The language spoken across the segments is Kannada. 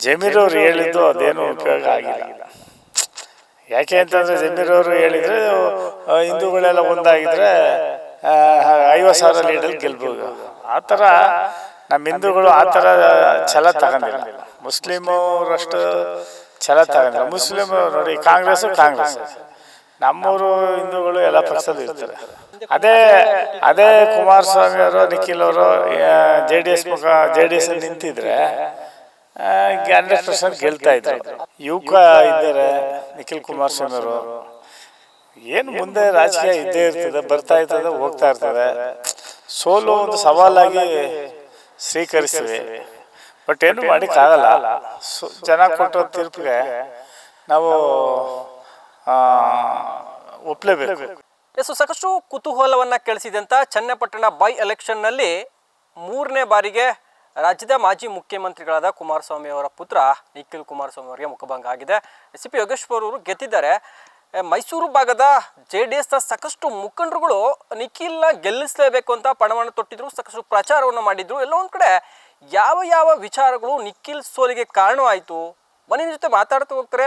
ಜಮೀರವ್ರು ಹೇಳಿದ್ದು ಅದೇನು ಉಪಯೋಗ ಆಗಿಲ್ಲ. ಯಾಕೆ ಅಂತಂದರೆ ಜಮೀರವ್ರು ಹೇಳಿದರೆ ಆ, ಹಿಂದೂಗಳೆಲ್ಲ ಒಂದಾಗಿದ್ರೆ ಐವತ್ ಐವತ್ತು ಸಾವಿರ ಲೀಡಲ್ಲಿ ಗೆಲ್ಬೋದು. ಆ ಥರ ನಮ್ಮ ಹಿಂದೂಗಳು ಆ ಥರ ಛಲ ತಗೊಂಡಿಲ್ಲ. ಮುಸ್ಲಿಮರಷ್ಟು ಛಲ ತಗೊಂಡಿಲ್ಲ. ಮುಸ್ಲಿಮ್ ನೋಡಿ ಕಾಂಗ್ರೆಸ್. ಕಾಂಗ್ರೆಸ್. ನಮ್ಮೂರು ಹಿಂದೂಗಳು ಎಲ್ಲ ಪಕ್ಷದಲ್ಲಿ ಇರ್ತಾರೆ ಅದೇ ಅದೇ ಕುಮಾರಸ್ವಾಮಿ ಅವರು ನಿಖಿಲ್ ಅವರು ಜೆ ಡಿ ಎಸ್ ಮುಖ ಜೆ ಡಿ ಎಸ್ ನಿಂತಿದ್ರೆ ಹಂಡ್ರೆಡ್ ಪರ್ಸೆಂಟ್ ಗೆಲ್ತಾ ಇದ್ರು. ಯುವಕ ಇದ್ದಾರೆ, ನಿಖಿಲ್ ಕುಮಾರಸ್ವಾಮಿ ಅವರು ಏನು ಮುಂದೆ ರಾಜಕೀಯ ಇದ್ದೇ ಇರ್ತದೆ, ಬರ್ತಾ ಇರ್ತದೆ, ಹೋಗ್ತಾ ಇರ್ತದೆ. ಸೋಲು ಒಂದು ಸವಾಲಾಗಿ ಸ್ವೀಕರಿಸ್ತೀವಿ ಬಟ್ ಏನು ಮಾಡೋಕ್ಕಾಗಲ್ಲ. ಜನ ಕೊಟ್ಟೋ ತೀರ್ಪಿಗೆ ನಾವು ಒಪ್ಲೇಬೇಕು. ಎಸ್ ಸಾಕಷ್ಟು ಕುತೂಹಲವನ್ನ ಕೆಳಿಸಿದಂತ ಚನ್ನಪಟ್ಟಣ ಬೈ ಎಲೆಕ್ಷನ್ನಲ್ಲಿ ಮೂರನೇ ಬಾರಿಗೆ ರಾಜ್ಯದ ಮಾಜಿ ಮುಖ್ಯಮಂತ್ರಿಗಳಾದ ಕುಮಾರಸ್ವಾಮಿ ಅವರ ಪುತ್ರ ನಿಖಿಲ್ ಕುಮಾರಸ್ವಾಮಿ ಅವರಿಗೆ ಮುಖಭಂಗ ಆಗಿದೆ. ಎಸ್ ಪಿ ಯೋಗೇಶ್ವರ್ ಅವರು ಗೆದ್ದಿದ್ದಾರೆ. ಮೈಸೂರು ಭಾಗದ ಜೆ ಡಿ ಎಸ್ನ ಸಾಕಷ್ಟು ಮುಖಂಡರುಗಳು ನಿಖಿಲ್ನ ಗೆಲ್ಲಿಸಲೇಬೇಕು ಅಂತ ಪಣವನ್ನು ತೊಟ್ಟಿದ್ರು, ಸಾಕಷ್ಟು ಪ್ರಚಾರವನ್ನು ಮಾಡಿದ್ರು. ಎಲ್ಲ ಒಂದು ಕಡೆ ಯಾವ ಯಾವ ವಿಚಾರಗಳು ನಿಖಿಲ್ ಸೋಲಿಗೆ ಕಾರಣವಾಯಿತು? ಮನೆಯ ಜೊತೆ ಮಾತಾಡ್ತಾ ಹೋಗ್ತಾರೆ.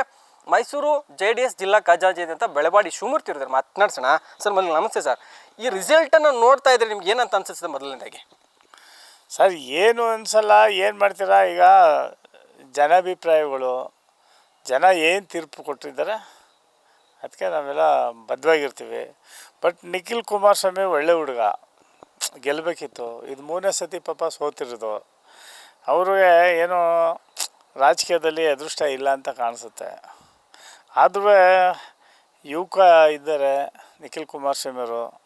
ಮೈಸೂರು ಜೆ ಡಿ ಎಸ್ ಜಿಲ್ಲಾ ಖಜಾಂಚಿ ಅಂತ ಬೆಳವಾಡಿ ಶಿವಮೂರ್ತಿ ಇರ್ತಾರೆ ಮಾತನಾಡ್ಸೋಣ. ಸರ್, ಮೊದಲು ನಮಸ್ತೆ ಸರ್. ಈ ರಿಸಲ್ಟನ್ನು ನೋಡ್ತಾ ಇದ್ರೆ ನಿಮ್ಗೆ ಏನಂತ ಅನ್ಸುತ್ತೆ ಮೊದಲನೇದಾಗಿ? ಸರ್, ಏನು ಅನ್ಸಲ್ಲ, ಏನು ಮಾಡ್ತೀರಾ ಈಗ? ಜನಾಭಿಪ್ರಾಯಗಳು. ಜನ ಏನು ತೀರ್ಪು ಕೊಟ್ಟಿದ್ದಾರೆ? ಅದಕ್ಕೆ ನಾವೆಲ್ಲ ಬದ್ಧವಾಗಿರ್ತೀವಿ. ಬಟ್ ನಿಖಿಲ್ ಕುಮಾರಸ್ವಾಮಿ ಒಳ್ಳೆ ಹುಡುಗ. ಗೆಲ್ಲಬೇಕಿತ್ತು ಇದು ಮೂರನೇ ಸತಿ ಪಾಪ ಸೋತಿರೋದು. ಅವ್ರಿಗೆ ಏನೋ ರಾಜಕೀಯದಲ್ಲಿ ಅದೃಷ್ಟ ಇಲ್ಲ ಅಂತ ಕಾಣಿಸುತ್ತೆ. ಆದರೂ ಯುವಕ ಇದ್ದಾರೆ ನಿಖಿಲ್ ಕುಮಾರಸ್ವಾಮಿ ಅವರು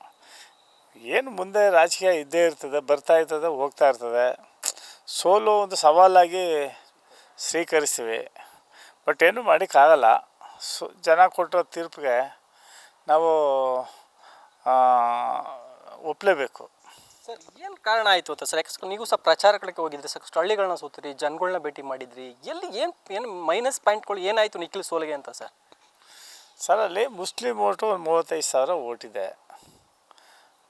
ಏನು ಮುಂದೆ ರಾಜಕೀಯ ಇದ್ದೇ ಇರ್ತದೆ ಬರ್ತಾ ಇರ್ತದೆ ಹೋಗ್ತಾ ಇರ್ತದೆ. ಸೋಲು ಒಂದು ಸವಾಲಾಗಿ ಸ್ವೀಕರಿಸ್ತೀವಿ. ಬಟ್ ಏನು ಮಾಡೋಕ್ಕಾಗಲ್ಲ. ಸೊ ಜನ ಕೊಟ್ಟಿರೋ ತೀರ್ಪಿಗೆ ನಾವು ಒಪ್ಪಲೇಬೇಕು ಸರ್ ಏನು ಕಾರಣ ಆಯಿತು ಅಂತ ಸರ್? ಯಾಕಂದ್ರೆ ನೀವು ಸಹ ಪ್ರಚಾರಗಳಿಗೆ ಹೋಗಿದ್ರಿ ಸಾಕಷ್ಟು ಹಳ್ಳಿಗಳನ್ನ ಸೋತಿರಿ ಜನಗಳನ್ನ ಭೇಟಿ ಮಾಡಿದ್ರಿ. ಎಲ್ಲಿ ಏನು ಏನು ಮೈನಸ್ ಪಾಯಿಂಟ್ಗಳು ಏನಾಯಿತು ನಿಖಿಲ್ ಸೋಲಿಗೆ ಅಂತ ಸರ್? ಸರ್ ಅಲ್ಲಿ ಮುಸ್ಲಿಂ ಓಟು ಒಂದು ಮೂವತ್ತೈದು ಸಾವಿರ ಓಟಿದೆ.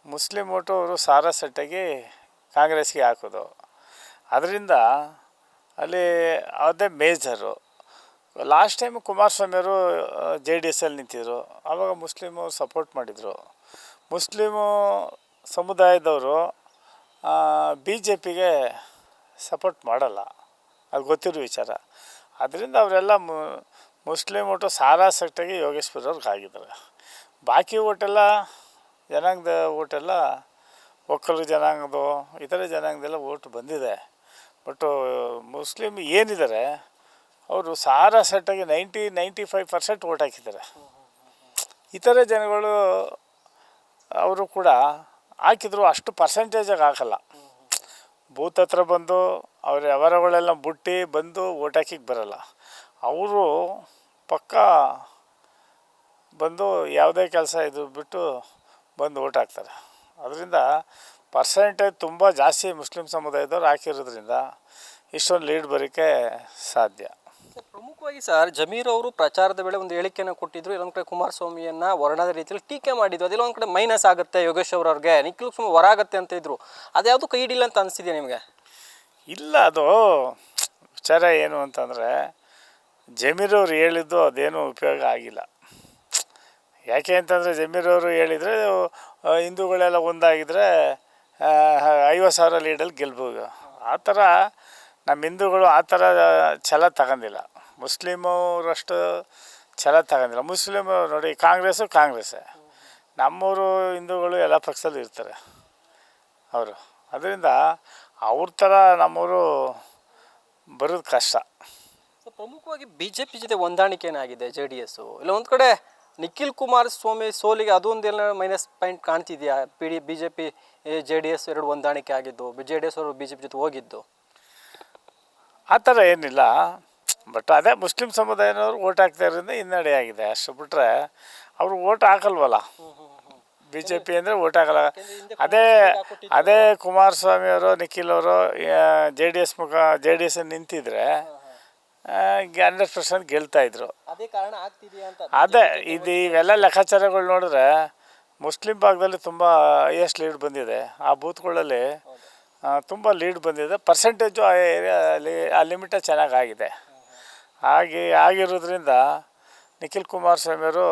ಮುಸ್ಲಿಂ ಓಟು ಅವರು ಸಾರಾ ಸೆಟ್ಟಾಗಿ ಕಾಂಗ್ರೆಸ್ಗೆ ಹಾಕೋದು. ಅದರಿಂದ ಅಲ್ಲಿ ಅದೇ ಮೇಜರು. ಲಾಸ್ಟ್ ಟೈಮ್ ಕುಮಾರಸ್ವಾಮಿ ಅವರು ಜೆ ಡಿ ಎಸ್ಸಲ್ಲಿ ನಿಂತಿದ್ರು. ಆವಾಗ ಮುಸ್ಲಿಮ್ ಸಪೋರ್ಟ್ ಮಾಡಿದರು. ಮುಸ್ಲಿಮು ಸಮುದಾಯದವರು ಬಿ ಜೆ ಪಿಗೆ ಸಪೋರ್ಟ್ ಮಾಡಲ್ಲ. ಅದು ಗೊತ್ತಿರೋ ವಿಚಾರ. ಅದರಿಂದ ಅವರೆಲ್ಲ ಮುಸ್ಲಿಮ್ ಓಟು ಸಾರಾ ಯೋಗೇಶ್ವರವ್ರಿಗೆ ಆಗಿದ್ದಾರೆ ಬಾಕಿ ಓಟೆಲ್ಲ ಜನಾಂಗದ ಓಟೆಲ್ಲ ಒಕ್ಕಲು ಜನಾಂಗದ್ದು ಇತರೆ ಜನಾಂಗದೆಲ್ಲ ಓಟ್ ಬಂದಿದೆ. ಬಟ್ಟು ಮುಸ್ಲಿಮ್ ಏನಿದ್ದಾರೆ, ಅವರು ಸಾರಾ ಸೆಟ್ಟಾಗಿ ninety ninety five percent vote ಹಾಕಿದ್ದಾರೆ. ಇತರೆ ಜನಗಳು ಅವರು ಕೂಡ ಹಾಕಿದ್ರು ಅಷ್ಟು ಪರ್ಸೆಂಟೇಜಾಗಿ ಹಾಕಲ್ಲ. ಬೂತ್ ಹತ್ರ ಬಂದು, ಅವ್ರ ವ್ಯವಹಾರಗಳೆಲ್ಲ ಬುಟ್ಟಿ ಬಂದು ಓಟ್ ಹಾಕಿಗೆ ಬರಲ್ಲ. ಅವರು ಪಕ್ಕ ಬಂದು ಯಾವುದೇ ಕೆಲಸ ಇದು ಬಿಟ್ಟು ಬಂದು ಓಟ್ ಹಾಕ್ತಾರೆ. ಅದರಿಂದ ಪರ್ಸೆಂಟೇಜ್ ತುಂಬ ಜಾಸ್ತಿ ಮುಸ್ಲಿಂ ಸಮುದಾಯದವ್ರು ಹಾಕಿರೋದ್ರಿಂದ ಇಷ್ಟೊಂದು ಲೀಡ್ ಬರೋಕ್ಕೆ ಸಾಧ್ಯ. ಪ್ರಮುಖವಾಗಿ ಸರ್ ಜಮೀರ್ ಅವರು ಪ್ರಚಾರದ ವೇಳೆ ಒಂದು ಹೇಳಿಕೆಯನ್ನು ಕೊಟ್ಟಿದ್ರು. ಇನ್ನೊಂದು ಕಡೆ ಕುಮಾರಸ್ವಾಮಿಯನ್ನ ವರ್ಣದ ರೀತಿಯಲ್ಲಿ ಟೀಕೆ ಮಾಡಿದ್ರು. ಅದೆಲ್ಲ ಒಂದು ಕಡೆ ಮೈನಸ್ ಆಗುತ್ತೆ ಯೋಗೇಶ್ ಅವ್ರಿಗೆ. ನಿಖಿಲ್ ಸುಮ್ಮನೆ ಹೊರ ಆಗುತ್ತೆ ಅಂತ ಇದ್ರು. ಅದ್ಯಾವುದು ಕೈ ಹಿಡಿಲ್ಲ ಅಂತ ಅನಿಸಿದೆಯಾ ನಿಮಗೆ? ಇಲ್ಲ ಅದು ವಿಚಾರ ಏನು ಅಂತಂದರೆ ಜಮೀರವ್ರು ಹೇಳಿದ್ದು ಅದೇನು ಉಪಯೋಗ ಆಗಿಲ್ಲ. ಯಾಕೆ ಅಂತಂದರೆ ಜಮೀರವರು ಹೇಳಿದರೆ ಹಿಂದೂಗಳೆಲ್ಲ ಒಂದಾಗಿದ್ರೆ ಆ, ಐವತ್ತು ಸಾವಿರ ಲೀಡಲ್ಲಿ ಗೆಲ್ಬೋದು. ಆ ಥರ ನಮ್ಮ ಹಿಂದೂಗಳು ಆ ಥರ ಛಲ ತಗೊಂಡಿಲ್ಲ. ಮುಸ್ಲಿಮರಷ್ಟು ಛಲ ತಗೊಂಡಿಲ್ಲ. ಮುಸ್ಲಿಮ್ ನೋಡಿ ಕಾಂಗ್ರೆಸ್ಸು ಕಾಂಗ್ರೆಸ್ಸೇ. ನಮ್ಮೂರು ಹಿಂದೂಗಳು ಎಲ್ಲ ಪಕ್ಷದಲ್ಲಿ ಇರ್ತಾರೆ ಅವರು. ಅದರಿಂದ ಅವ್ರ ಥರ ನಮ್ಮವರು ಬರೋದು ಕಷ್ಟ. ಪ್ರಮುಖವಾಗಿ ಬಿ ಜೆ ಪಿ ಜೊತೆ ಹೊಂದಾಣಿಕೆ ಏನಾಗಿದೆ ಜೆ ಡಿ ಎಸ್ಸು ಇಲ್ಲ ಒಂದು ಕಡೆ ನಿಖಿಲ್ ಕುಮಾರಸ್ವಾಮಿ ಸೋಲಿಗೆ ಅದೊಂದೇನ minus point ಕಾಣ್ತಿದೆಯಾ? P D B J P J D S ಎರಡು ಹೊಂದಾಣಿಕೆ ಆಗಿದ್ದು ಜೆ ಡಿ ಎಸ್ ಅವರು ಬಿ ಜೆ ಪಿ ಜೊತೆ ಹೋಗಿದ್ದು? ಆ ಥರ ಏನಿಲ್ಲ. ಬಟ್ ಅದೇ ಮುಸ್ಲಿಂ ಸಮುದಾಯನವರು ಓಟ್ ಹಾಕ್ತಾರಿಂದ ಹಿನ್ನಡೆ ಆಗಿದೆ. ಅಷ್ಟು ಬಿಟ್ಟರೆ ಅವರು ಓಟ್ ಹಾಕಲ್ವಲ್ಲ? ಬಿ ಜೆ ಪಿ ಅಂದರೆ ಓಟ್ ಹಾಕಲ್ಲ. ಅದೇ ಅದೇ ಕುಮಾರಸ್ವಾಮಿ ಅವರು ನಿಖಿಲ್ ಅವರು ಜೆ ಡಿ ಎಸ್ ಮುಖ ಜೆ ಡಿ ಎಸ್ ನಿಂತಿದ್ರೆ ಹಂಡ್ರೆಡ್ ಪರ್ಸೆಂಟ್ ಗೆಲ್ತಾಯಿದ್ರು ಅದೇ ಕಾರಣ ಆಗ್ತಿದೆಯಾ ಅಂತ ಅದೇ ಇದು ಇವೆಲ್ಲ ಲೆಕ್ಕಾಚಾರಗಳು ನೋಡಿದ್ರೆ ಮುಸ್ಲಿಂ ಭಾಗದಲ್ಲಿ ತುಂಬ ಹೈಯೆಸ್ಟ್ ಲೀಡ್ ಬಂದಿದೆ. ಆ ಬೂತ್ಗಳಲ್ಲಿ ತುಂಬ ಲೀಡ್ ಬಂದಿದೆ. ಪರ್ಸೆಂಟೇಜು ಆ ಏರಿಯಾದಲ್ಲಿ ಆ ಲಿಮಿಟ ಚೆನ್ನಾಗಾಗಿದೆ ಹಾಗೆ ಆಗಿರೋದ್ರಿಂದ ನಿಖಿಲ್ ಕುಮಾರಸ್ವಾಮಿಯವರು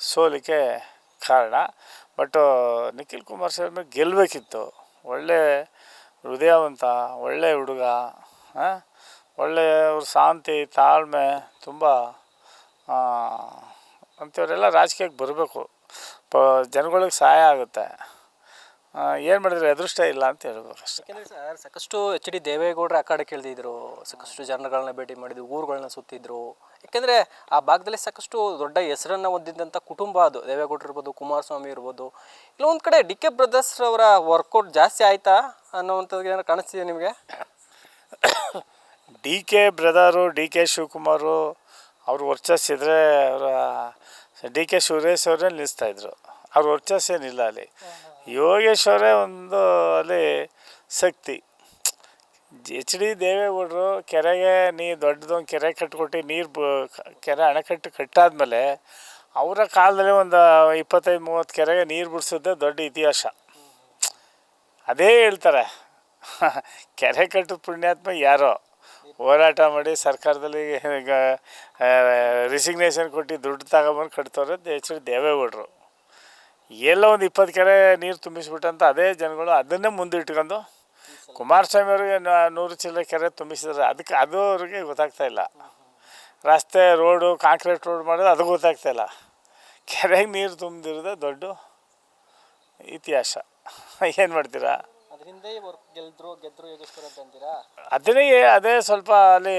ಸೋಲಿಕೆ ಕಾರಣ. ಬಟ್ಟು ನಿಖಿಲ್ ಕುಮಾರಸ್ವಾಮಿ ಗೆಲ್ಲಬೇಕಿತ್ತು ಒಳ್ಳೆ ಹೃದಯವಂತ ಒಳ್ಳೆ ಹುಡುಗ ಆ, ಒಳ್ಳೆ ಅವ್ರ ಶಾಂತಿ, ತಾಳ್ಮೆ ತುಂಬ ಅಂಥವರೆಲ್ಲ ರಾಜಕೀಯಕ್ಕೆ ಬರಬೇಕು. ಪ, ಜನಗಳಿಗೆ ಸಹಾಯ ಆಗುತ್ತೆ. ಏನು ಮಾಡಿದ್ರೆ ಅದೃಷ್ಟ ಇಲ್ಲ ಅಂತ ಹೇಳ್ಬೋದು ಅಷ್ಟೇ. ಸರ್, ಸಾಕಷ್ಟು ಎಚ್ ಡಿ ದೇವೇಗೌಡರು ಕಡೆ ಕೇಳ್ದಿದ್ರು ಸಾಕಷ್ಟು ಜನಗಳನ್ನ ಭೇಟಿ ಮಾಡಿದ್ರು ಊರುಗಳನ್ನ ಸುತ್ತಿದ್ರು. ಯಾಕೆಂದ್ರೆ ಆ ಭಾಗದಲ್ಲಿ ಸಾಕಷ್ಟು ದೊಡ್ಡ ಹೆಸರನ್ನ ಹೊಂದಿದ್ದಂಥ ಕುಟುಂಬ ಅದು. ದೇವೇಗೌಡರು ಇರ್ಬೋದು, ಕುಮಾರಸ್ವಾಮಿ ಇರ್ಬೋದು. ಇಲ್ಲೊಂದು ಕಡೆ ಡಿ ಕೆ ಬ್ರದರ್ಸ್ ಅವರ ವರ್ಕೌಟ್ ಜಾಸ್ತಿ ಆಯ್ತಾ ಅನ್ನೋವಂಥದ್ದು ಏನಾರು ಕಾಣಿಸ್ತಿದೆ ನಿಮಗೆ? D K brother D K Shivakumar ಅವ್ರು ಇದ್ದರೆ ಅವರ ಡಿ ಕೆ ಸುರೇಶ್ ಅವರೇ ನಿಲ್ಲಿಸ್ತಾಯಿದ್ರು ಅವ್ರ ವರ್ಚಸ್ಸೇನಿಲ್ಲ ಅಲ್ಲಿ. ಯೋಗೇಶ್ವರೇ ಒಂದು ಅಲ್ಲಿ ಶಕ್ತಿ. ಎಚ್ ಡಿ ದೇವೇಗೌಡರು ಕೆರೆಗೆ ನೀ ದೊಡ್ಡದೊಂದು ಕೆರೆ ಕಟ್ಕೊಟ್ಟು ನೀರು ಬ ಕೆರೆ ಅಣೆಕಟ್ಟು ಕಟ್ಟಾದ್ಮೇಲೆ ಅವರ ಕಾಲದಲ್ಲಿ ಒಂದು ಇಪ್ಪತ್ತೈದು ಮೂವತ್ತು ಕೆರೆಗೆ ನೀರು ಬಿಡಿಸೋದೇ ದೊಡ್ಡ ಇತಿಹಾಸ. ಅದೇ ಹೇಳ್ತಾರೆ. ಕೆರೆ ಕಟ್ಟಿದ ಪುಣ್ಯಾತ್ಮ ಯಾರೋ. ಹೋರಾಟ ಮಾಡಿ ಸರ್ಕಾರದಲ್ಲಿ ಈಗ ರಿಸಿಗ್ನೇಷನ್ ಕೊಟ್ಟು ದುಡ್ಡು ತಗೊಂಬಂದು ಕಟ್ತವ್ರೆ ಎಚ್ ಡಿ ದೇವೇಗೌಡರು. ಎಲ್ಲ ಒಂದು ಇಪ್ಪತ್ತು ಕೆರೆ ನೀರು ತುಂಬಿಸ್ಬಿಟ್ಟಂತ ಅದೇ ಜನಗಳು ಅದನ್ನೇ ಮುಂದಿಟ್ಕೊಂಡು ಕುಮಾರಸ್ವಾಮಿ ಅವರಿಗೆ ನೂರು ಚೀಲ ಕೆರೆ ತುಂಬಿಸಿದ್ರೆ. ಅದಕ್ಕೆ ಅದು ಅವ್ರಿಗೆ ಗೊತ್ತಾಗ್ತಾ ಇಲ್ಲ. ರಸ್ತೆ, ರೋಡು, ಕಾಂಕ್ರೀಟ್ ರೋಡ್ ಮಾಡೋದು ಅದು ಗೊತ್ತಾಗ್ತಾ ಇಲ್ಲ. ಕೆರೆಗೆ ನೀರು ತುಂಬಿದಿರೋದೇ ದೊಡ್ಡ ಇತಿಹಾಸ. ಏನು ಮಾಡ್ತೀರಾ? ಅದನ್ನೇ ಅದೇ ಸ್ವಲ್ಪ ಅಲ್ಲಿ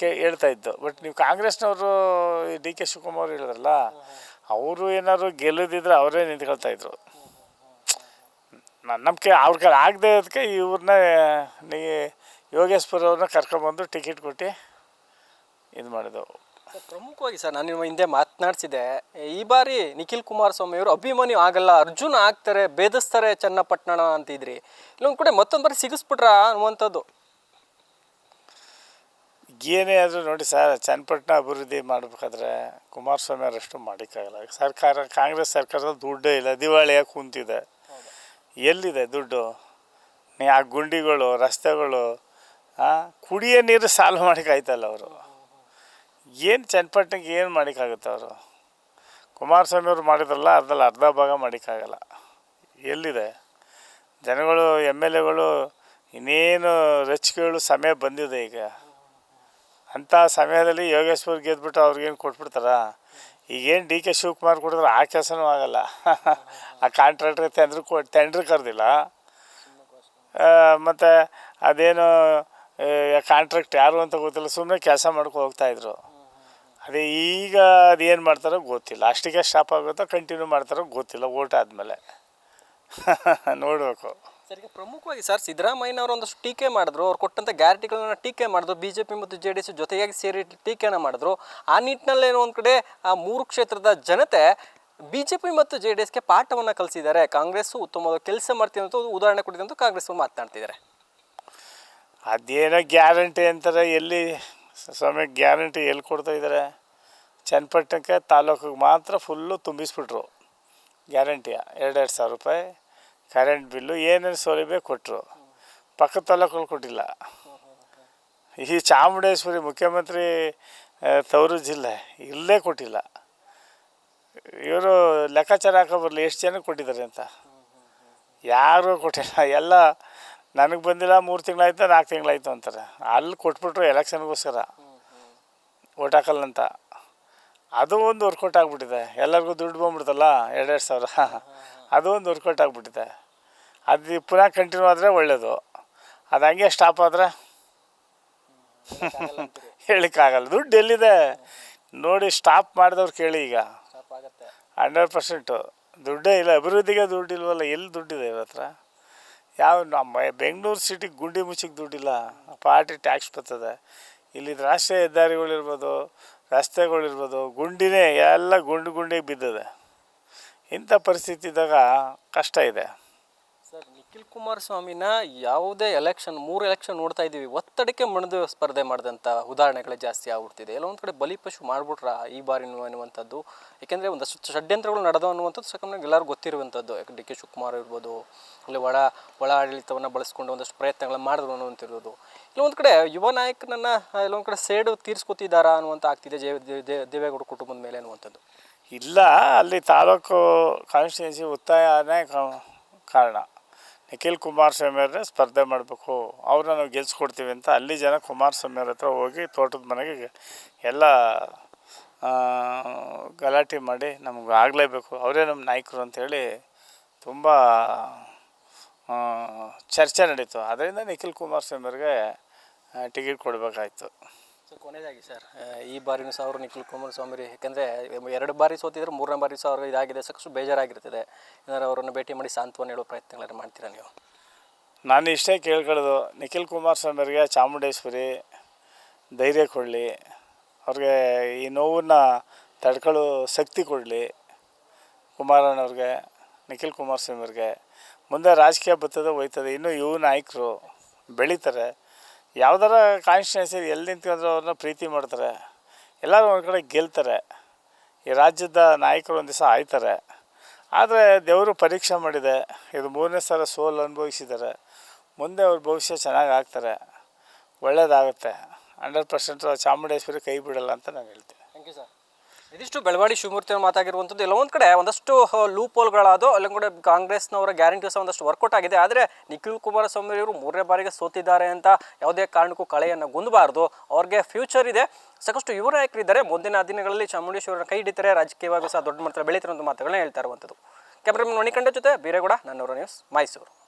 ಕೇ, ಹೇಳ್ತಾ ಇದ್ದು. ಬಟ್ ನೀವು ಕಾಂಗ್ರೆಸ್ನವರು ಡಿ ಕೆ ಶಿವಕುಮಾರ್ ಹೇಳಿದ್ರಲ್ಲ, ಅವರು ಏನಾದ್ರು ಗೆಲ್ಲದಿದ್ರೆ ಅವರೇ ನಿಂತ್ಕೊಳ್ತಾ ಇದ್ರು. ನನ್ನ ನಂಬಿಕೆ ಅವ್ರ ಕೈ ಆಗದೆ ಅದಕ್ಕೆ ಇವ್ರನ್ನ ನೀ ಯೋಗೇಶ್ವರ ಅವ್ರನ್ನ ಟಿಕೆಟ್ ಕೊಟ್ಟು ಇದು ಮಾಡಿದೆವು. ಪ್ರಮುಖವಾಗಿ ಸರ್ ನಾನು ನಿಮ್ಮ ಹಿಂದೆ ಮಾತನಾಡಿಸಿದೆ ಈ ಬಾರಿ ನಿಖಿಲ್ ಕುಮಾರಸ್ವಾಮಿ ಅವರು ಅಭಿಮಾನಿ ಆಗಲ್ಲ ಅರ್ಜುನ್ ಆಗ್ತಾರೆ ಭೇದಿಸ್ತಾರೆ ಚನ್ನಪಟ್ಟಣ ಅಂತಿದ್ರಿ. ಇಲ್ಲೊಂದು ಕೂಡ ಮತ್ತೊಂದು ಬಾರಿ ಸಿಗಿಸ್ಬಿಟ್ರ ಅನ್ನುವಂಥದ್ದು? ಏನೇ ಆದರೂ ನೋಡಿ ಸರ್ ಚನ್ನಪಟ್ಟಣ ಅಭಿವೃದ್ಧಿ ಮಾಡಬೇಕಾದ್ರೆ ಕುಮಾರಸ್ವಾಮಿ ಅವರಷ್ಟು ಮಾಡೋಕ್ಕಾಗಲ್ಲ. ಸರ್ಕಾರ ಕಾಂಗ್ರೆಸ್ ಸರ್ಕಾರದಲ್ಲಿ ದುಡ್ಡೇ ಇಲ್ಲ ದಿವಾಳಿಯಾಗಿ ಕುಂತಿದೆ. ಎಲ್ಲಿದೆ ದುಡ್ಡು? ನೀ ಆ ಗುಂಡಿಗಳು ರಸ್ತೆಗಳು ಕುಡಿಯೋ ನೀರು ಸಾಲ್ವ್ ಮಾಡೋಕ್ಕಾಯ್ತಲ್ಲ ಅವರು. ಏನು ಚನ್ಪಟ್ಟಿಗೆ ಏನು ಮಾಡೋಕ್ಕಾಗುತ್ತೆ ಅವರು? ಕುಮಾರಸ್ವಾಮಿ ಅವರು ಮಾಡಿದ್ರಲ್ಲ, ಅದ್ರಲ್ಲಿ ಅರ್ಧ ಭಾಗ ಮಾಡೋಕ್ಕಾಗಲ್ಲ. ಎಲ್ಲಿದೆ? ಜನಗಳು, ಎಂ ಎಲ್ ಎಗಳು ಇನ್ನೇನು ರಚಿಕೆಗಳು ಸಮಯ ಬಂದಿದೆ ಈಗ. ಅಂಥ ಸಮಯದಲ್ಲಿ ಯೋಗೇಶ್ವರ್ ಗೆದ್ಬಿಟ್ಟು ಅವ್ರಿಗೇನು ಕೊಟ್ಬಿಡ್ತಾರ? ಈಗೇನು ಡಿ ಕೆ ಶಿವಕುಮಾರ್ ಕೊಡಿದ್ರೆ ಆ ಕೆಲಸನೂ ಆಗಲ್ಲ. ಆ ಕಾಂಟ್ರಾಕ್ಟ್ರಿಗೆ ಟೆಂಡ್ರ್ ಕೊ ಟೆಂಡ್ರ್ ಕರೆದಿಲ್ಲ. ಮತ್ತು ಅದೇನು ಕಾಂಟ್ರಾಕ್ಟ್ ಯಾರು ಅಂತ ಗೊತ್ತಿಲ್ಲ ಸುಮ್ಮನೆ ಕೆಲಸ ಮಾಡ್ಕೊ ಹೋಗ್ತಾಯಿದ್ರು ಅದೇ ಈಗ ಅದೇನು ಮಾಡ್ತಾರೋ ಗೊತ್ತಿಲ್ಲ. ಅಷ್ಟಿಗೆ ಸ್ಟಾಪ್ ಆಗುತ್ತೋ ಕಂಟಿನ್ಯೂ ಮಾಡ್ತಾರೋ ಗೊತ್ತಿಲ್ಲ ಓಟ್ ಆದಮೇಲೆ. ನೋಡಬೇಕು. ಸರ್ ಈಗ ಪ್ರಮುಖವಾಗಿ ಸರ್ ಸಿದ್ದರಾಮಯ್ಯನವರು ಒಂದಷ್ಟು ಟೀಕೆ ಮಾಡಿದ್ರು. ಅವ್ರು ಕೊಟ್ಟಂಥ ಗ್ಯಾರಂಟಿಗಳನ್ನ ಟೀಕೆ ಮಾಡಿದ್ರು. ಬಿ ಜೆ ಪಿ ಮತ್ತು ಜೆ ಡಿ ಎಸ್ ಜೊತೆಯಾಗಿ ಸೇರಿ ಟೀಕೆನ ಮಾಡಿದ್ರು. ಆ ನಿಟ್ಟಿನಲ್ಲೇನೋ ಒಂದು ಕಡೆ ಆ ಮೂರು ಕ್ಷೇತ್ರದ ಜನತೆ ಬಿ ಜೆ ಪಿ ಮತ್ತು ಜೆ ಡಿ ಎಸ್ಗೆ ಪಾಠವನ್ನು ಕಲಿಸಿದ್ದಾರೆ. ಕಾಂಗ್ರೆಸ್ಸು ಉತ್ತಮವಾದ ಕೆಲಸ ಮಾಡ್ತೀನಿ ಅಂತ ಉದಾಹರಣೆ ಕೊಡಿದೆ ಅಂತ ಕಾಂಗ್ರೆಸ್ ಮಾತಾಡ್ತಿದ್ದಾರೆ ಮಾತನಾಡ್ತಿದ್ದಾರೆ. ಅದೇನೋ ಗ್ಯಾರಂಟಿ ಅಂತಾರೆ ಎಲ್ಲಿ ಸ್ವಾಮಿ ಗ್ಯಾರಂಟಿ ಎಲ್ಲಿ ಕೊಡ್ತಾ ಇದ್ದಾರೆ? ಚನ್ನಪಟ್ಟಣಕ್ಕೆ ತಾಲೂಕಿಗೆ ಮಾತ್ರ ಫುಲ್ಲು ತುಂಬಿಸ್ಬಿಟ್ರು. ಗ್ಯಾರಂಟಿಯ. ಎರಡೆರಡು ಸಾವಿರ ರೂಪಾಯಿ. ಕರೆಂಟ್ ಬಿಲ್ಲು ಏನೇನು ಸೌಲಭ್ಯ ಕೊಟ್ಟರು ಪಕ್ಕದ ತಾಲೂಕಲ್ಲಿ ಕೊಟ್ಟಿಲ್ಲ. ಈ ಚಾಮುಂಡೇಶ್ವರಿ ಮುಖ್ಯಮಂತ್ರಿ ತವರು ಜಿಲ್ಲೆ ಇಲ್ಲೇ ಕೊಟ್ಟಿಲ್ಲ. ಇವರು ಲೆಕ್ಕಾಚಾರ ಹಾಕೋ ಬರಲಿ ಎಷ್ಟು ಜನಕ್ಕೆ ಕೊಟ್ಟಿದ್ದಾರೆ ಅಂತ. ಯಾರೂ ಕೊಟ್ಟಿಲ್ಲ. ಎಲ್ಲ ನನಗೆ ಬಂದಿಲ್ಲ, ಮೂರು ತಿಂಗಳಾಯ್ತು, ನಾಲ್ಕು ತಿಂಗಳಾಯ್ತು ಅಂತಾರೆ. ಅಲ್ಲಿ ಕೊಟ್ಬಿಟ್ರು ಎಲೆಕ್ಷನ್ಗೋಸ್ಕರ. ಓಟ್ ಹಾಕಲ್ಲಂತ. ಅದು ಒಂದು ವರ್ಕೌಟ್ ಆಗಿಬಿಟ್ಟಿದೆ. ಎಲ್ಲರಿಗೂ ದುಡ್ಡು ಬಂದ್ಬಿಡ್ತಲ್ಲ ಎರಡೆರಡು ಸಾವಿರ. ಅದು ಒಂದು ವರ್ಕೌಟ್ ಆಗಿಬಿಟ್ಟಿದೆ. ಅದು ಪುನಃ ಕಂಟಿನ್ಯೂ ಆದರೆ ಒಳ್ಳೆಯದು ಅದು ಹಂಗೆ ಸ್ಟಾಪ್ ಆದರೆ ಹೇಳಿಕ್ಕಾಗಲ್ಲ. ದುಡ್ಡು ಎಲ್ಲಿದೆ? ನೋಡಿ ಸ್ಟಾಪ್ ಮಾಡಿದವ್ರು ಕೇಳಿ ಈಗ. ಹಂಡ್ರೆಡ್ ಪರ್ಸೆಂಟು ದುಡ್ಡೇ ಇಲ್ಲ. ಅಭಿವೃದ್ಧಿಗೆ ದುಡ್ಡು ಇಲ್ವಲ್ಲ ಎಲ್ಲಿ ದುಡ್ಡಿದೆ ಇವ್ರ ಹತ್ರ? ಯಾವ ನಮ್ಮ ಬೆಂಗಳೂರು ಸಿಟಿಗೆ ಗುಂಡಿ ಮುಚ್ಚಿಗೆ ದುಡ್ಡಿಲ್ಲ. ಪಾರ್ಟಿ ಟ್ಯಾಕ್ಸ್ ಬರ್ತದೆ. ಇಲ್ಲಿ ರಾಷ್ಟ್ರೀಯ ಹೆದ್ದಾರಿಗಳಿರ್ಬೋದು ರಸ್ತೆಗಳಿರ್ಬೋದು ಗುಂಡಿನೇ ಎಲ್ಲ ಗುಂಡು ಗುಂಡಿಗೆ ಬಿದ್ದಿದೆ. ಇಂಥ ಪರಿಸ್ಥಿತಿ ಇದ್ದಾಗ ಕಷ್ಟ ಇದೆ. ನಿಖಿಲ್ ಕುಮಾರಸ್ವಾಮಿನ ಯಾವುದೇ ಎಲೆಕ್ಷನ್, ಮೂರು ಎಲೆಕ್ಷನ್ ನೋಡ್ತಾ ಇದ್ದೀವಿ. ಒತ್ತಡಕ್ಕೆ ಮಣಿದು ಸ್ಪರ್ಧೆ ಮಾಡಿದಂಥ ಉದಾಹರಣೆಗಳೇ ಜಾಸ್ತಿ ಆಗ್ಬಿಡ್ತಿದೆ. ಎಲ್ಲ ಒಂದು ಕಡೆ ಬಲಿಪಶು ಮಾಡಿಬಿಟ್ರ ಈ ಬಾರಿ ಅನ್ನುವಂಥದ್ದು ಏಕೆಂದರೆ ಒಂದಷ್ಟು ಷಡ್ಯಂತ್ರಗಳು ನಡೆದವು ಅನ್ನುವಂಥದ್ದು ಸಾಕಮ್ಮಗೆ ಎಲ್ಲರೂ ಗೊತ್ತಿರುವಂಥದ್ದು. ಯಾಕೆ ಡಿ ಕೆ ಶಿವಕುಮಾರ್ ಇರ್ಬೋದು, ಇಲ್ಲಿ ಒಳ ಒಳ ಆಡಳಿತವನ್ನು ಬಳಸ್ಕೊಂಡು ಒಂದಷ್ಟು ಪ್ರಯತ್ನಗಳನ್ನು ಮಾಡಿದ್ರು ಅನ್ನುವಂತಿರೋದು ಇಲ್ಲ ಒಂದು ಕಡೆ ಯುವ ನಾಯಕನನ್ನು ಎಲ್ಲೊಂದು ಕಡೆ ಸೇಡು ತೀರಿಸ್ಕೊತಿದ್ದಾರಾ ಅನ್ನುವಂಥ ಆಗ್ತಿದೆ ಜೇ ದೇವೇಗೌಡ ಕುಟುಂಬದ ಮೇಲೆ ಅನ್ನುವಂಥದ್ದು. ಇಲ್ಲ, ಅಲ್ಲಿ ತಾಲೂಕು ಕಾನ್ಸ್ಟಿಟ್ಯೂನ್ಸಿ ಒತ್ತಾಯ ಆದ ಕಾರಣ. ನಿಖಿಲ್ ಕುಮಾರಸ್ವಾಮಿ ಅವರೇ ಸ್ಪರ್ಧೆ ಮಾಡಬೇಕು, ಅವ್ರನ್ನ ನಾವು ಗೆಲ್ಸ್ಕೊಡ್ತೀವಿ ಅಂತ ಅಲ್ಲಿ ಜನ ಕುಮಾರಸ್ವಾಮಿ ಅವ್ರ ಹತ್ರ ಹೋಗಿ ತೋಟದ ಮನೆಗೆ ಎಲ್ಲ ಗಲಾಟೆ ಮಾಡಿ ನಮ್ಗೆ ಆಗಲೇಬೇಕು. ಅವರೇ ನಮ್ಮ ನಾಯಕರು ಅಂಥೇಳಿ ತುಂಬ ಚರ್ಚೆ ನಡೀತು. ಅದರಿಂದ ನಿಖಿಲ್ ಕುಮಾರಸ್ವಾಮಿ ಅವ್ರಿಗೆ ಟಿಕೆಟ್ ಕೊಡಬೇಕಾಯ್ತು. ಸೊ ಕೊನೆಯದಾಗಿ ಸರ್ ಈ ಬಾರಿನೂ ಸಹ ಅವರು ನಿಖಿಲ್ ಕುಮಾರಸ್ವಾಮಿ ಯಾಕಂದರೆ ಎರಡು ಬಾರಿ ಸೋತಿದ್ರೆ ಮೂರನೇ ಬಾರಿ ಸಹ ಇದಾಗಿದೆ, ಸಾಕಷ್ಟು ಬೇಜಾರಾಗಿರ್ತದೆ ಏನಾದ್ರು ಅವರನ್ನು ಭೇಟಿ ಮಾಡಿ ಸಾಂತ್ವನ ಹೇಳೋ ಪ್ರಯತ್ನಗಳನ್ನು ಮಾಡ್ತೀರಾ ನೀವು? ನಾನು ಇಷ್ಟೇ ಕೇಳ್ಕೊಳ್ಳೋದು, ನಿಖಿಲ್ ಕುಮಾರಸ್ವಾಮಿಯವರಿಗೆ ಚಾಮುಂಡೇಶ್ವರಿ, ಧೈರ್ಯ ಕೊಡಲಿ, ಅವ್ರಿಗೆ ಈ ನೋವನ್ನು ತಡ್ಕೊಳ್ಳೋ ಶಕ್ತಿ ಕೊಡಲಿ ಕುಮಾರಣ್ಣವ್ರಿಗೆ ನಿಖಿಲ್ ಕುಮಾರಸ್ವಾಮಿಯವ್ರಿಗೆ ಮುಂದೆ ರಾಜಕೀಯ ಬರ್ತದೆ ಹೋಯ್ತದೆ, ಇನ್ನೂ ಇವು ನಾಯಕರು ಬೆಳೀತಾರೆ. ಯಾವ್ದಾರ ಕಾನ್ಸ್ಟಿಟ್ಯೂನ್ಸಿ ಎಲ್ಲಿ ನಿಂತ್ಕೊಂಡ್ರೆ ಅವ್ರನ್ನ ಪ್ರೀತಿ ಮಾಡ್ತಾರೆ, ಎಲ್ಲರೂ ಒಂದು ಕಡೆ ಗೆಲ್ತಾರೆ, ಈ ರಾಜ್ಯದ ನಾಯಕರು ಒಂದು ದಿವಸ ಆಯ್ತಾರೆ. ಆದರೆ ದೇವರು ಪರೀಕ್ಷೆ ಮಾಡಿದೆ, ಇದು ಮೂರನೇ ಸಲ ಸೋಲು ಅನುಭವಿಸಿದ್ದಾರೆ, ಮುಂದೆ ಅವ್ರ ಭವಿಷ್ಯ ಚೆನ್ನಾಗಿ ಆಗ್ತಾರೆ, ಒಳ್ಳೇದಾಗುತ್ತೆ, ಹಂಡ್ರೆಡ್ ಪರ್ಸೆಂಟ್ ಚಾಮುಂಡೇಶ್ವರಿ ಕೈ ಬಿಡಲ್ಲ ಅಂತ ನಾನು ಹೇಳ್ತೀನಿ. ಥ್ಯಾಂಕ್ ಯು ಸರ್ ಇದಿಷ್ಟು ಬೆಳವಾಡಿ ಶಿವಮೂರ್ತಿ ಅವ್ರು ಮಾತಾಗಿರುವಂಥದ್ದು ಎಲ್ಲ ಒಂದು ಕಡೆ ಒಂದಷ್ಟು ಲೂಪ್ ಹೋಲ್ಗಳಾದ ಅಲ್ಲೊಂದು ಕಡೆ ಕಾಂಗ್ರೆಸ್ನವರ ಗ್ಯಾರಂಟಿ ಸಹ ಒಂದಷ್ಟು ವರ್ಕೌಟ್ ಆಗಿದೆ. ಆದರೆ ನಿಖಿಲ್ ಕುಮಾರಸ್ವಾಮಿ ಅವರು ಮೂರನೇ ಬಾರಿಗೆ ಸೋತಿದ್ದಾರೆ ಅಂತ ಯಾವುದೇ ಕಾರಣಕ್ಕೂ ಕಳೆಯನ್ನು ಗುಂದಬಾರ್ದು. ಅವ್ರಿಗೆ ಫ್ಯೂಚರ್ ಇದೆ. ಸಾಕಷ್ಟು ಯುವ ನಾಯಕರಿದ್ದಾರೆ. ಮುಂದಿನ ದಿನಗಳಲ್ಲಿ ಚಾಮುಂಡೇಶ್ವರನ ಕೈ ಹಿಡಿತಾರೆ. ರಾಜಕೀಯವಾಗಿ ಸಹ ದೊಡ್ಡ ಮಟ್ಟದಲ್ಲಿ ಬೆಳೀತಾರೆ ಅಂತ ಮಾತುಗಳನ್ನ ಹೇಳ್ತಾ ಇರುವಂಥದ್ದು. ಕ್ಯಾಮ್ರಾಮನ್ ಮಣಿಕಂಡ ಜೊತೆ ಬೀರೇಗೌಡ ನನ್ನವರ ನ್ಯೂಸ್ ಮೈಸೂರು